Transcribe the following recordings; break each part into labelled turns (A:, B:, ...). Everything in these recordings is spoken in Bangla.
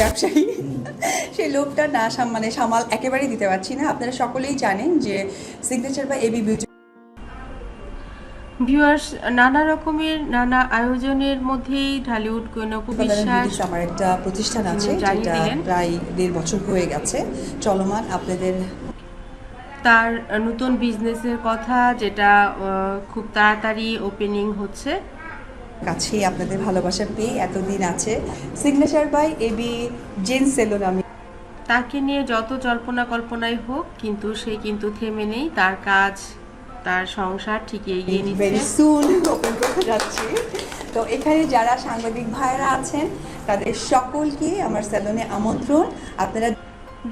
A: ব্যবসায়ী সেই লোভটা না মানে সামাল একেবারেই দিতে পারছি না। আপনারা সকলেই জানেন যে সিগনেচার বা এবি বিউটি
B: ভিউয়ার্স নানা রকমের নানা আয়োজনের মধ্যেই ঢালিউড কৈনক বিশ্বাস
A: আমার একটা প্রতিষ্ঠান আছে যেটা প্রায় দেড় বছর হয়ে গেছে। চলমান আপনাদের
B: তার নতুন বিজনেসের কথা যেটা খুব তাড়াতাড়ি ওপেনিং হচ্ছে।
A: কাছে আপনাদের ভালোবাসা পেয়ে এতদিন আছে। Signature by AB zen salon আমি।
B: তাকে নিয়ে যত জল্পনা কল্পনাই হোক কিন্তু সে কিন্তু থেমে নেই। তার কাজ তার সংসার ঠিক এগিয়ে
A: ভেরি সুন ওপেন করতে যাচ্ছি। তো এখানে যারা সাংবাদিক ভাইরা আছেন তাদের সকলকে আমার স্যালনে আমন্ত্রণ। আপনারা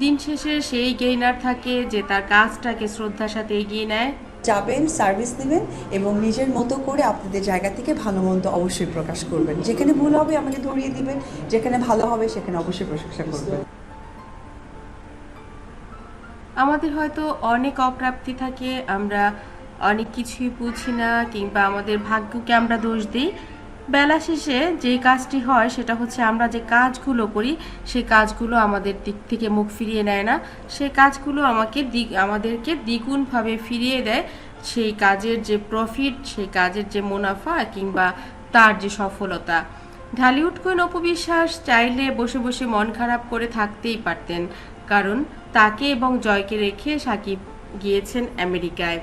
B: দিন শেষে সেই গেইনার থাকে যে তার কাজটাকে শ্রদ্ধার সাথে এগিয়ে নেয়।
A: যাবেন সার্ভিস নেবেন এবং নিজের মতো করে আপনাদের জায়গা থেকে ভালো মন্দ অবশ্যই প্রকাশ করবেন। যেখানে ভুল হবে আমাকে ধরিয়ে দিবেন, যেখানে ভালো হবে সেখানে অবশ্যই প্রশংসা করবেন।
B: আমাদের হয়তো অনেক অপ্রাপ্তি থাকে, আমরা অনেক কিছুই বুঝি না, কিংবা আমাদের ভাগ্যকে আমরা দোষ দিই। বেলা শেষে যে কাজটি হয় সেটা হচ্ছে আমরা যে কাজগুলো করি, সেই কাজগুলো আমাদের দিক থেকে মুখ ফিরিয়ে নেয় না। সেই কাজগুলো আমাকে দিক আমাদেরকে দ্বিগুণভাবে ফিরিয়ে দেয়। সেই কাজের যে প্রফিট সেই কাজের যে মুনাফা কিংবা তার যে সফলতা। ঢালিউড কুইন অপবিশ্বাস চাইলে বসে বসে মন খারাপ করে থাকতেই পারতেন। কারণ তাকে এবং জয়কে রেখে সাকিব গিয়েছেন আমেরিকায়।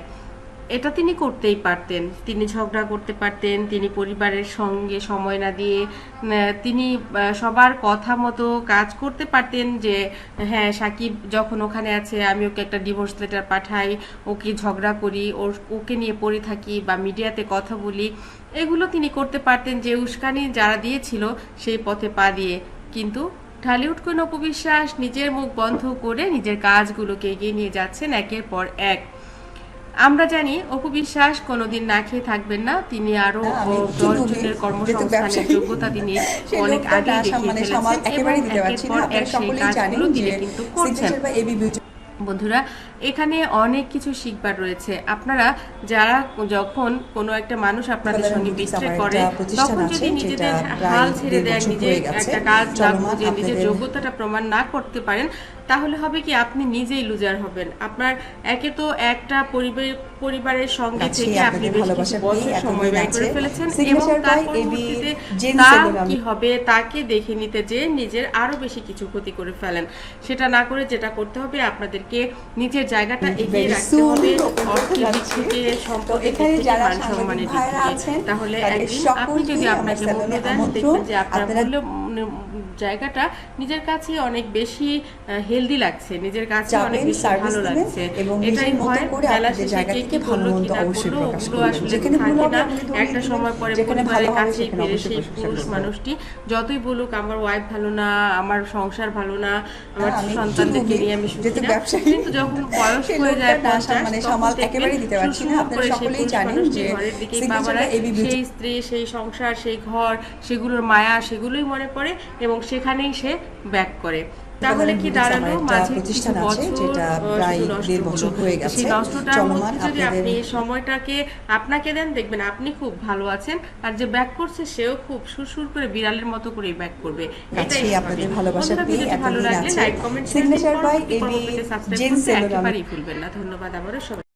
B: এটা তিনি করতেই পারতেন। তিনি ঝগড়া করতে পারতেন, তিনি পরিবারের সঙ্গে সময় না দিয়ে তিনি সবার কথা মতো কাজ করতে পারতেন যে হ্যাঁ সাকিব যখন ওখানে আছে, আমি ওকে একটা ডিভোর্স লেটার পাঠাই, ওকে ঝগড়া করি, ওর, ওকে নিয়ে পড়ে থাকি বা মিডিয়াতে কথা বলি, এগুলো তিনি করতে পারতেন যে উস্কানি যারা দিয়েছিল সেই পথে পা দিয়ে। কিন্তু ঢালিউড কোন অপবিশ্বাস নিজের মুখ বন্ধ করে নিজের কাজগুলোকে এগিয়ে নিয়ে যাচ্ছেন একের পর এক। আমরা জানি অপু বিশ্বাস কোনোদিন না খেয়ে থাকবেন না। তিনি
A: আরও
B: কর্মসংস্থানের যোগ্যতা তিনি অনেক আগে দেখিয়ে ফেলেছেন এবং একের পর এক সেই কাজগুলো তিনি কিন্তু করছেন। বন্ধুরা এখানে অনেক কিছু শিখবার রয়েছে। আপনারা যারা যখন কোনো একটা মানুষ আপনাদের সঙ্গে
A: আমার
B: করে তখন যদি নিজেদের হাল ছেড়ে দেন
A: বছর
B: নিজে একটা কাজ না বুঝে নিজের যোগ্যতাটা প্রমাণ না করতে পারেন তাহলে হবে কি আপনি নিজেই লুজার হবেন। আপনার একে তো একটা পরিবার পরিবারের সঙ্গে থেকে আপনি বেশ কিছু বছর সময় ব্যয় করে ফেলেছেন এবং তার পরবর্তীতে কি হবে তাকে দেখে নিতে যে নিজের আরও বেশি কিছু ক্ষতি করে ফেলেন। সেটা না করে যেটা করতে হবে আপনাদেরকে নিজের জায়গাটা এগিয়ে রাখতে হবে। অর্থের দিক থেকে সম্পদের দিক থেকে মান সম্মানের দিক থেকে। তাহলে একদিন আপনি যদি আপনাকে মূল্য দেন দেখবেন যে আপনার মূল্য জায়গাটা নিজের কাছে অনেক বেশি হেলদি লাগছে নিজের কাছে অনেক বেশি ভালো লাগছে।
A: এবং
B: এটাই হয়
A: করে
B: বেলা শেষে কে কি
A: ভালো
B: করল কি না
A: অবশ্যই
B: করল
A: প্রকাশ
B: ওগুলো আসলে
A: যেখানে ভুল
B: থাকে না একটা সময় পরে
A: যেখানে ভালো
B: পরিবারের কাছে ফিরে সেই পুরুষ মানুষটি যতই বলুক আমার ওয়াইফ ভালো না আমার সংসার ভালো না আমার
A: আমি একটু
B: সন্তানদেরকে নিয়ে আমি সুখী না কিন্তু যখন বয়স হয়ে যায় পঞ্চাশ
A: মানে
B: তখন দেখবেন
A: একেবারেই দিতে পারছি না। আপনারা
B: করে সেই
A: সকলেই
B: পুরুষ
A: জানেন
B: মানুষটি
A: যে
B: ঘরের দিকেই সেই স্ত্রী সেই সংসার সেই ঘর সেগুলোর মায়া সেগুলোই মনে পড়ে এবং সেখানেই সে ব্যাক করে। তাহলে কি দাঁড়াল? মাঝে
A: প্রতিষ্ঠান আছে, যেটা প্রায় দেড় বছর হয়ে গেছে।
B: সেই নষ্টটার
A: চলমান
B: মধ্যে যদি আপনি এই সময়টাকে আপনাকে দেন দেখবেন আপনি খুব ভালো আছেন আর যে ব্যাক করছে সেও খুব সুরসুর করে বিড়ালের মতো করে ব্যাক করবে।
A: কাছেই
B: এটাই
A: আপনাদের ভালোবাসা পেয়ে
B: ভালো লাগলে। Like comment
A: by AB
B: subscribe
A: gen
B: একেবারেই ভুলবেন না। ধন্যবাদ আবারও সবাই।